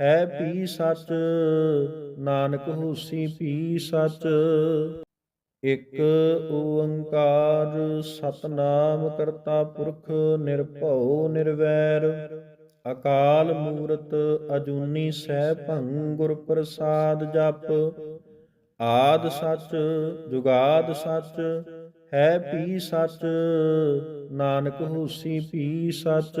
ਹੈ ਪੀ ਸੱਚ, ਨਾਨਕ ਹੋਸੀ ਪੀ ਸੱਚ। ਇਕ ਓੰਕਾਰ ਸਤਨਾਮ ਕਰਤਾ ਪੁਰਖ, ਨਿਰਭਉ ਨਿਰਵੈਰ। ਅਕਾਲ ਮੂਰਤ ਅਜੂਨੀ ਸੈਭੰ ਗੁਰ ਪ੍ਰਸਾਦ ਜਪ। ਆਦ ਸੱਚ, ਜੁਗਾਦ ਸੱਚ, ਹੈ ਪੀ ਸੱਚ, ਨਾਨਕ ਹੋਸੀ ਪੀ ਸੱਚ।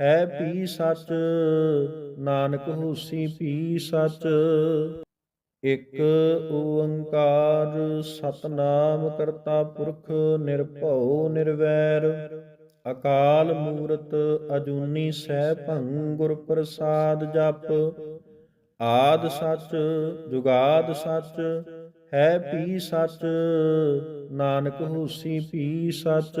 ਹੈ ਪੀ ਸੱਚ, ਨਾਨਕ ਹੋਸੀ ਪੀ ਸੱਚ। ਇਕ ਓੰਕਾਰ ਸਤਨਾਮ ਕਰਤਾ ਪੁਰਖ ਨਿਰਭਉ ਨਿਰਵੈਰ। ਅਕਾਲ ਮੂਰਤ ਅਜੂਨੀ ਸੈਭੰ ਗੁਰ ਪ੍ਰਸਾਦ ਜਪ। ਆਦ ਸੱਚ, ਜੁਗਾਦ ਸੱਚ, ਹੈ ਪੀ ਸੱਚ, ਨਾਨਕ ਹੋਸੀ ਪੀ ਸੱਚ।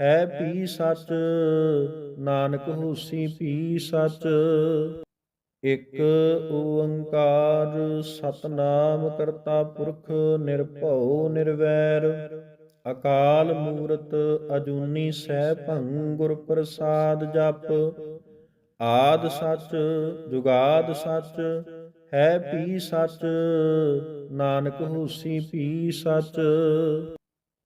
ਹੈ ਪੀ ਸਚ, ਨਾਨਕ ਹੋਸੀ ਪੀ ਸਚ। ਇਕ ਓੰਕਾਰ ਸਤਨਾਮ ਕਰਤਾ ਪੁਰਖ ਨਿਰਭਉ ਨਿਰਵੈਰ। ਅਕਾਲ ਮੂਰਤ ਅਜੂਨੀ ਸੈਭੰ ਗੁਰ ਪ੍ਰਸਾਦ ਜਪ। ਆਦ ਸਚ, ਜੁਗਾਦ ਸਚ, ਹੈ ਪੀ ਸਚ, ਨਾਨਕ ਹੋਸੀ ਪੀ ਸਚ।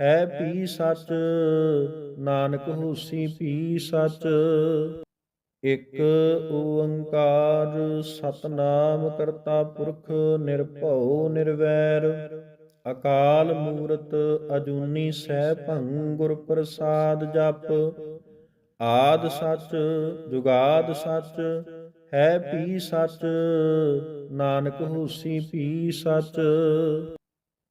ਹੈ ਪੀ ਸੱਚ, ਨਾਨਕ ਹੋਸੀ ਪੀ ਸੱਚ। ਇਕ ਓੰਕਾਰ ਸਤਨਾਮ ਕਰਤਾ ਪੁਰਖ ਨਿਰਭਉ ਨਿਰਵੈਰ। ਅਕਾਲ ਮੂਰਤ ਅਜੂਨੀ ਸੈਭੰ ਗੁਰ ਪ੍ਰਸਾਦ ਜਪ। ਆਦ ਸੱਚ, ਜੁਗਾਦ ਸੱਚ, ਹੈ ਪੀ ਸੱਚ, ਨਾਨਕ ਹੋਸੀ ਪੀ ਸੱਚ।